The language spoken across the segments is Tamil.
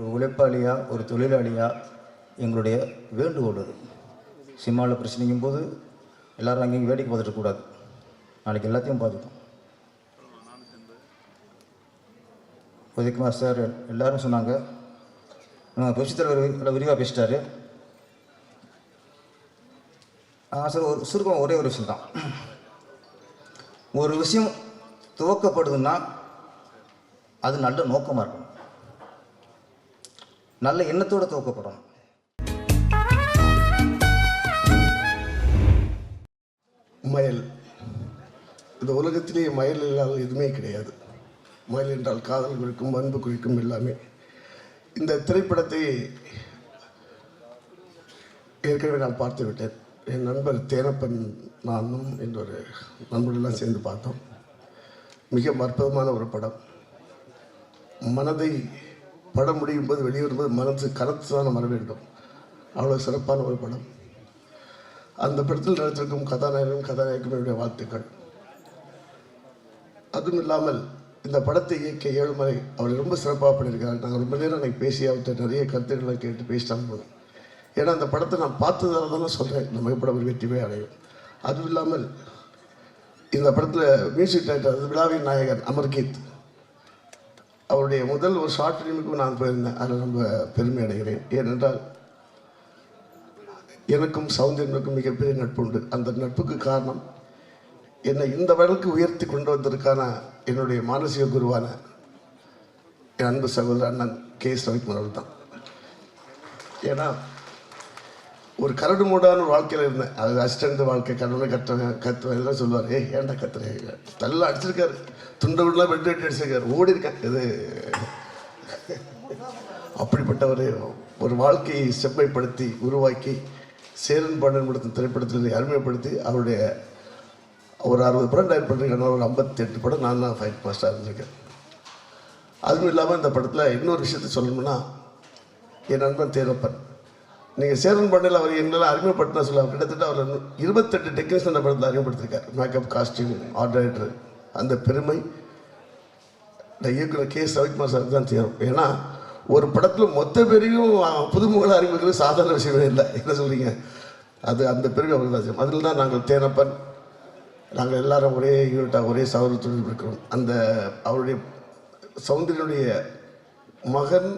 ஒரு உழைப்பாளியாக ஒரு தொழிலாளியாக எங்களுடைய வேண்டுகோள் அது சிம்மாவில் பிரச்சனைக்கும் போது எல்லோரும் அங்கேயும் வேடிக்கை பார்த்துட்டு கூடாது. நாளைக்கு எல்லாத்தையும் பாதிக்கும் உதயகுமார் சார் எல்லாரும் சொன்னாங்க. நம்ம தலைவர் நல்லா விரிவாக பேசிட்டாரு. ஆ சார் ஒரு சுருக்கம் ஒரே ஒரு விஷயம் தான். ஒரு விஷயம் துவக்கப்படுதுன்னா அது நல்ல நோக்கமாக இருக்கும் நல்ல எண்ணத்தோடு துவக்கப்படணும் மயல். இந்த உலகத்திலேயே மயல் இல்லாத எதுவுமே கிடையாது. மயல் என்றால் காதல் குறிக்கும் அன்பு குறிக்கும் எல்லாமே. இந்த திரைப்படத்தை ஏற்கனவே நான் பார்த்து விட்டேன். என் நண்பர் தேனப்பன் நானும் என்றொரு நண்பர்களெல்லாம் சேர்ந்து பார்த்தோம். மிக அற்புதமான ஒரு படம். மனதை படம் முடியும் போது வெளியே வரும்போது மனசு கனத்து தான் வர வேண்டும். அவ்வளோ சிறப்பான ஒரு படம். அந்த படத்தில் நடித்திருக்கும் கதாநாயகனும் கதாநாயகனும் என்னுடைய வாழ்த்துக்கள். அதுவும் இல்லாமல் இந்த படத்தை இயக்கிய ஏழுமலை அவர் ரொம்ப சிறப்பாக பண்ணியிருக்கார். நாங்கள் ரொம்ப நேரம் எனக்கு பேசி அவர்கிட்ட நிறைய கருத்துக்கள்லாம் கேட்டு பேசிட்டாங்க போதும். ஏன்னா அந்த படத்தை நான் பார்த்ததால தானே சொல்கிறேன் இந்த படம் ஒரு வெற்றிவே அடையும். அதுவும் இல்லாமல் இந்த படத்தில் மியூசிக் டைரக்டர் விழாவின் நாயகன் அமர்கீத் அவருடைய முதல் ஒரு ஷார்ட் ஃபிலிமுக்கும் நான் போயிருந்தேன். அதில் ரொம்ப பெருமை அடைகிறேன். ஏனென்றால் எனக்கும் சௌந்தர்யனுக்கும் மிகப்பெரிய நட்பு உண்டு அந்த நட்புக்கு காரணம் என்னை இந்த வழக்கு உயர்த்தி கொண்டு வந்ததற்கான என்னுடைய மானசீக குருவான என் அன்பு சகோதரர் அண்ணன் கே. எஸ் ரவிக்குமார் அவர் தான் ஏன்னா ஒரு கரடு மூடான ஒரு வாழ்க்கையில் இருந்தேன். அது அசிஸ்டண்ட் வாழ்க்கை கடவுளை கத்துவேன் கத்துவேன் இதெல்லாம் சொல்லுவார் ஏ ஏன்டா கத்துறேன் தள்ள அடிச்சிருக்காரு. துண்டை விடலாம் வெட்டி வெட்டி அடிச்சிருக்காரு. ஓடி இருக்கேன் இது. அப்படிப்பட்ட ஒரு ஒரு வாழ்க்கையை செம்மைப்படுத்தி உருவாக்கி சேரன் பாண்டன் படத்தின் திரைப்படத்தில் அருமைப்படுத்தி அவருடைய ஒரு அறுபது படம் டைரக்ட் பண்ணிருக்கேன் ஒரு ஐம்பத்தி எட்டு படம் நான் தான் ஃபைட் மாஸ்டராக இருந்திருக்கேன். அதுவும் இல்லாமல் இந்த படத்தில் இன்னொரு விஷயத்த சொல்லணும்னா என் நண்பன் தேரப்பன். நீங்கள் சேரன் பாண்டியில் அவர் எங்களால் அறிமுகப்படுத்தினா சொல்ல கிட்டத்தட்ட அவர் இருபத்தெட்டு டெக்னீஷியன் அந்த படத்தில் அறிமுகப்படுத்திருக்கார். மேக்கப் காஸ்டியூம் ஆர்ட் டைரக்டர் அந்த பெருமை இந்த இயக்குனர் கே. ரவிக்குமார் சார் தான் சேரும் ஏன்னா ஒரு படத்தில் மொத்த பேரையும் புதுமுகலை அறிமுகிறது சாதாரண விஷயமே இல்லை. என்ன சொல்கிறீங்க அது அந்த பெருமை அவர்கள் தான் செய்யும் அதில் தான் நாங்கள் தேனப்பன் நாங்கள் எல்லாரும் ஒரே யூனிட்டாக ஒரே சௌரத்துடன் இருக்கிறோம். அந்த அவருடைய சௌந்தரியனுடைய மகன்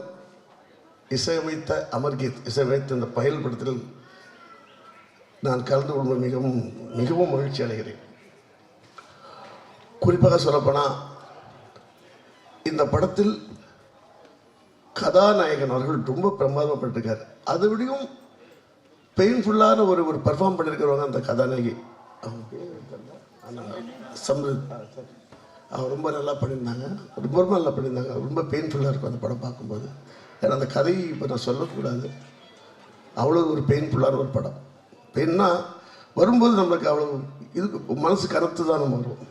இசையமைத்த அமர்கீத் இசையமைத்த இந்த பயல் படத்தில் நான் கலந்து கொள்வது மிகவும் மிகவும் மகிழ்ச்சி அடைகிறேன். குறிப்பாக சொல்லப்போனால் இந்த படத்தில் கதாநாயகன் அவர்கள் ரொம்ப பிரமாதப்பட்டிருக்கார். அதை விடையும் பெயின்ஃபுல்லான ஒரு ஒரு பர்ஃபார்ம் பண்ணியிருக்கிறவங்க அந்த கதாநாயகி. அவங்க பேர் சம்ரித். அவங்க ரொம்ப நல்லா பண்ணியிருந்தாங்க. ரொம்ப ரொம்ப நல்லா பண்ணியிருந்தாங்க. ரொம்ப பெயின்ஃபுல்லாக இருக்கும் அந்த படம் பார்க்கும்போது. ஏன்னா அந்த கதையை இப்போ நான் சொல்லக்கூடாது. அவ்வளோ ஒரு பெயின்ஃபுல்லான ஒரு படம். பெயின்னா வரும்போது நம்மளுக்கு அவ்வளோ இது மனசு கருத்து தான் நம்ம வரும்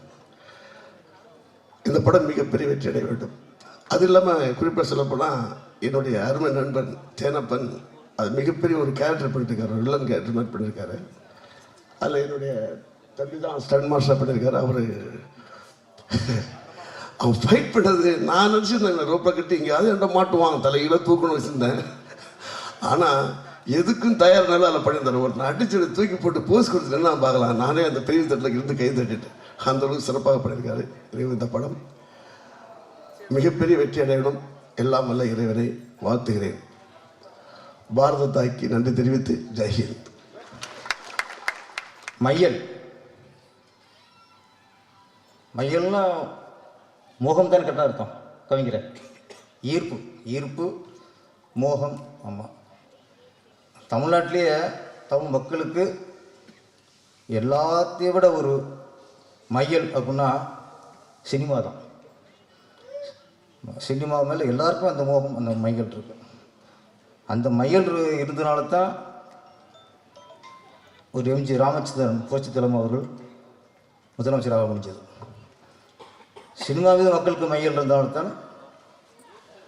இந்த படம் மிகப்பெரிய வெற்றி அடைய வேண்டும். அது இல்லாமல் குறிப்பாக சொல்லப்போனால் என்னுடைய அருமை நண்பன் தேனப்பன் அது மிகப்பெரிய ஒரு கேரக்டர் பண்ணியிருக்காரு வில்லன் கேரக்டர் மாதிரி பண்ணியிருக்காரு அதில் என்னுடைய தம்பி தான் ஸ்டன் மாஸ்டர் பண்ணியிருக்காரு அவர் அவன் ஃபைட் பண்ணது நான் நினச்சிருந்தேன் ரோப்பை கட்டி எங்கேயாவது என்கிட்ட மாட்டுவாங்க தலையில தூக்கணும் வச்சுருந்தேன். ஆனால் எதுக்கும் தயார்னாலும் அதில் பண்ணியிருந்தாரு ஒரு நான் அடிச்சு தூக்கி போட்டு போஸ் கொடுத்துட்டு நான் பார்க்கலாம்? நானே அந்த பெரிய தட்டில் இருந்து கை தட்டிட்டேன். அந்த அளவுக்கு சிறப்பாக பண்ணியிருக்காரு இறைவன் இந்த படம். மிகப்பெரிய வெற்றி அடையணும். எல்லாம் வல்ல இறைவனை வாழ்த்துகிறேன். பாரத தாய்க்கு நன்றி தெரிவித்து ஜெய்ஹிந்த் மையல் மையல்னா மோகம் தான் கரெக்டாக அர்த்தம்? கவிஞர. ஈர்ப்பு. ஈர்ப்பு மோகம் ஆமாம் தமிழ்நாட்டிலேயே தமிழ் மக்களுக்கு எல்லாத்தையும் விட ஒரு மையல் அப்படின்னா சினிமா தான். சினிமா மேலே எல்லாருக்கும் அந்த மோகம் அந்த மையல் இருக்கு. அந்த மையல் இருந்தனால தான் ஒரு எம்ஜி ராமச்சந்திரன் புரட்சித்தலம் தலைமை அவர்கள் முதலமைச்சராக முடிஞ்சது சினிமா மீது மக்களுக்கு மையம் இருந்தால்தான்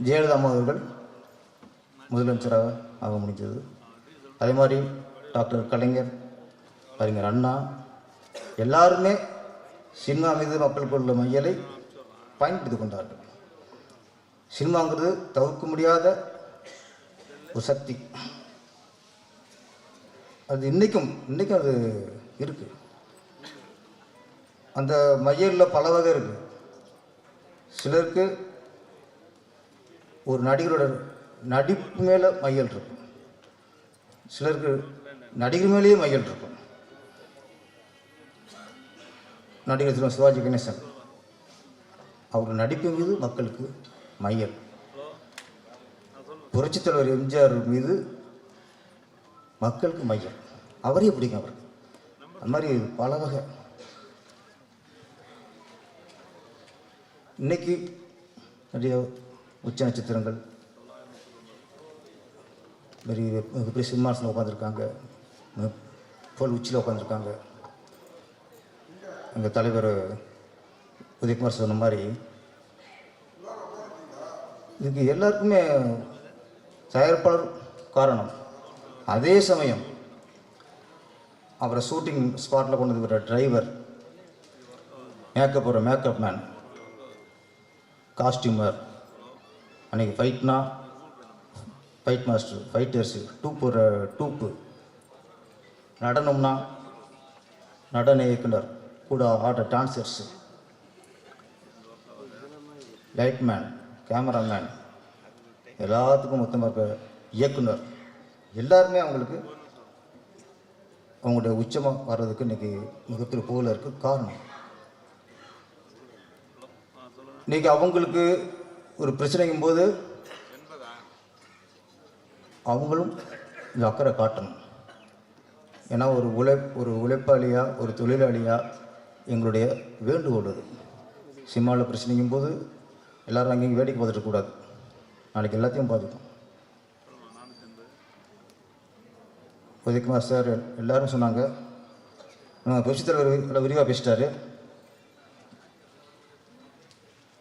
ஜெயலலிதா அம்மா அவர்கள் முதலமைச்சராக ஆக முடிஞ்சது. அதே மாதிரி டாக்டர் கலைஞர் அறிஞர் அண்ணா எல்லாருமே சினிமா மீது மக்களுக்கு உள்ள மையலை பயன்படுத்தி கொண்டார்கள். சினிமாங்கிறது தவிர்க்க முடியாத ஒரு சக்தி. அது இன்றைக்கும் இன்றைக்கும் அது இருக்குது அந்த மையலில் பல வகை இருக்குது சிலருக்கு ஒரு நடிகரோட நடிப்பு மேலே மையல் இருக்கும். சிலருக்கு நடிகர் மேலேயே மையல் இருக்கும். நடிகர் திரு சிவாஜி கணேசன் அவர் நடிப்பு மீது மக்களுக்கு மையல். புரட்சித்தலைவர் எம்ஜிஆர் மீது மக்களுக்கு மையம் அவரே பிடிக்கும் அவர். அது மாதிரி பல வகை இன்னைக்கு நிறைய உச்ச நட்சத்திரங்கள். பெரிய மிகப்பெரிய சிம்மாசனம் உட்காந்துருக்காங்க போல் உச்சியில் உட்காந்துருக்காங்க எங்கள் தலைவர் உதயகுமார் சொன்ன மாதிரி இதுக்கு எல்லாருக்குமே தயாரிப்பாளர் காரணம். அதே சமயம் அவரை ஷூட்டிங் ஸ்பாட்டில் கொண்டு வந்து டிரைவர் மேக்கப் ஒரு மேக்கப் மேன் காஸ்டியூமர். அன்றைக்கி ஃபைட்னா fight master fighters dupe dupe நடனம்னா நடன இயக்குனர் கூட ஆட டான்சர்ஸு லைட்மேன் கேமராமேன் எல்லாத்துக்கும் மொத்தமாக இருக்க இயக்குனர். எல்லாருமே அவங்களுக்கு அவங்களுடைய உச்சமாக வர்றதுக்கு இன்றைக்கி மிகப்பெரிய புகழ் இருக்குது காரணம். இன்றைக்கி அவங்களுக்கு ஒரு பிரச்சனைக்கும் போது அவங்களும் இந்த அக்கறை காட்டணும். ஏன்னா ஒரு உழை ஒரு உழைப்பாளியாக ஒரு தொழிலாளியாக எங்களுடைய வேண்டுகோள் அது. சினிமாவில் பிரச்சனைக்கும் போது எல்லோரும் அங்கேயும் வேடிக்கை பார்த்துட்டு கூடாது. நாளைக்கு எல்லாத்தையும் பாதிக்கும் உதயகுமார் சார் எல்லாரும் சொன்னாங்க. புரட்சித் தலைவர் விரிவாக பேசிட்டாரு.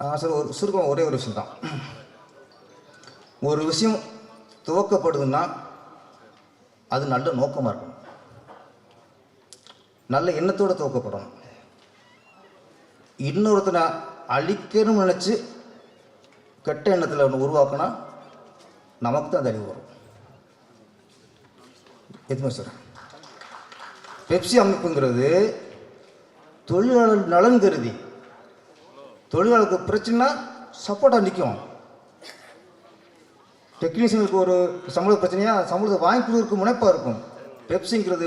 சார் ஒரு சுருக்கம் ஒரே ஒரு விஷயம் தான் ஒரு விஷயம் துவக்கப்படுதுன்னா அது நல்ல நோக்கமாக இருக்கணும். நல்ல எண்ணத்தோடு துவக்கப்படணும். இன்னொருத்தனை அழிக்கணும்னு நினச்சி கெட்ட எண்ணத்தில் ஒன்று உருவாக்கினா நமக்கு தான் அந்த அழிவு வரும். எதுவுமே சார். பெப்சி அமைப்புங்கிறது தொழிலாளர் நலன் கருதி தொழிலாளருக்கு பிரச்சனைனா சப்போர்ட்டாக நிற்கும் டெக்னீஷியனுக்கு ஒரு சம்பள பிரச்சனையா சம்பளத்தை வாங்கி கொடுக்குறதுக்கு முனைப்பாக இருக்கும். பெப்சிங்கிறது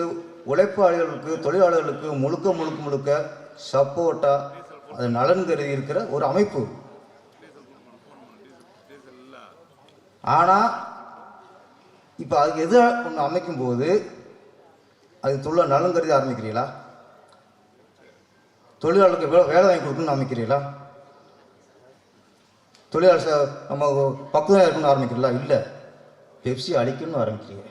உழைப்பாளிகளுக்கு தொழிலாளர்களுக்கு முழுக்க முழுக்க முழுக்க சப்போர்ட்டாக அது நலன் கருதி இருக்கிற ஒரு அமைப்பு. ஆனால் இப்போ அதுக்கு எது ஒன்று அமைக்கும்போது அது தொழில் நலன் கருதி ஆரம்பிக்கிறீங்களா தொழிலாளர்களுக்கு வேலை வாங்கி கொடுக்கணும்னு அமைக்கிறீங்களா தொழிலாளர் ச- நம்ம பக்குவம் இருக்கணும்னு ஆரம்பிக்கிறல இல்லை. பெப்சி அழிக்கணும்னு ஆரம்பிக்கிறீங்க.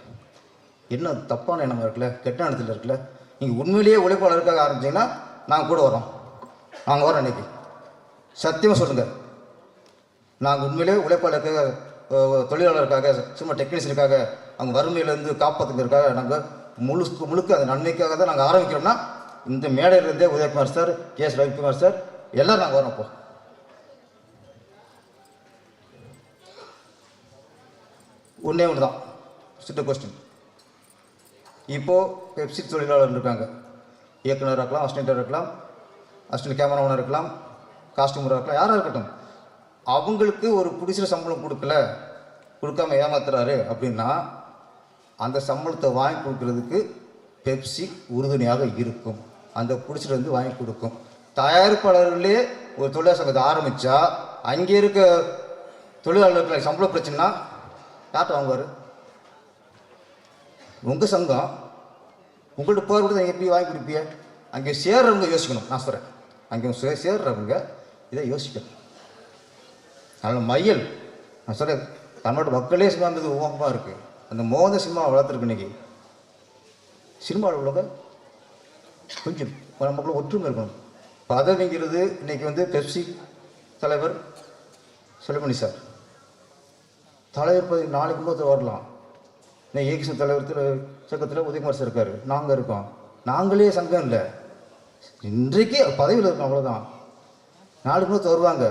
என்ன தப்பான எண்ணமாக இருக்குல்ல? கெட்ட எண்ணத்தில் இருக்குல்ல? நீங்கள் உண்மையிலேயே உழைப்பாளருக்காக ஆரம்பிச்சிங்கன்னா நாங்கள் கூட வரோம் நாங்கள் வரோம் இன்னைக்கு. சத்தியமாக சொல்லுங்கள் நாங்கள் உண்மையிலே உழைப்பாளருக்காக தொழிலாளருக்காக சும்மா டெக்னீஷியனுக்காக அவங்க வறுமையிலேருந்து காப்பாற்றுங்கிறதுக்காக நாங்கள் முழுக்க முழுக்க அந்த நன்மைக்காக தான் நாங்கள் ஆரம்பிக்கிறோம்னா இந்த மேடையிலேருந்தே Udayakumar sir K S Ravikumar sir எல்லோரும் நாங்கள் வரோம் இப்போ ஒன்றே ஒன்று தான். சிட்ட கொஸ்டின் இப்போது பெப்சி தொழிலாளர் இருக்காங்க. இயக்குனர் இருக்கலாம் அசிஸ்டண்ட்டாக இருக்கலாம் அசிஸ்டன்ட் கேமராமேனாக இருக்கலாம் காஸ்டியூமராக இருக்கலாம் யாராக இருக்கட்டும். அவங்களுக்கு ஒரு பிடிச்சிற சம்பளம் கொடுக்கல கொடுக்காம ஏமாத்துறாரு அப்படின்னா அந்த சம்பளத்தை வாங்கி கொடுக்கறதுக்கு பெப்சி உறுதுணையாக இருக்கும். அந்த பிடிச்சிட்டு வந்து வாங்கி கொடுக்கும். தயாரிப்பாளர்களே ஒரு தொழிலாளர் சங்கத்தை ஆரம்பித்தா அங்கே இருக்க தொழிலாளர்களுக்கு சம்பள பிரச்சனைனா டாட்டா வாங்குவார். உங்கள் சங்கம் உங்கள்கிட்ட போகிற கூட எப்படி வாங்கி கொடுப்பீங்க அங்கே சேர்றவங்க யோசிக்கணும். நான் சொல்கிறேன் அங்கே சேர்றவங்க இதை யோசிக்கணும். நல்ல மையல் நான் சொல்கிறேன் தமிழோட மக்களே சினிமா ஓகமாக இருக்குது அந்த மோகந்த சினிமா வளர்த்துருக்கு இன்னைக்கு. சினிமாவில் உள்ளவங்க கொஞ்சம் நமக்குள்ள ஒற்றுமை இருக்கணும். பதவிங்கிறது இன்றைக்கி வந்து பெப்சி தலைவர் செல்வமணி சார். தலைவர் பதவி நாளைக்கு இன்னொருத்தர் வரலாம். இன்னும் ஏகிசன் தலைவர் திரு சங்கத்தில் உதயகுமார் சார் இருக்கார். நாங்கள் இருக்கோம். நாங்களே சங்கம் இல்லை. இன்றைக்கு பதவியில் இருக்கோம் அவ்வளோதான் நாளுக்கு கூட வருவாங்க.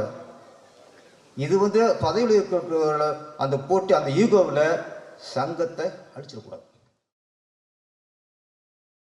இது வந்து பதவியில் இருக்கிற அந்த போட்டி அந்த ஈகோவில் சங்கத்தை அழிச்சிடக்கூடாது.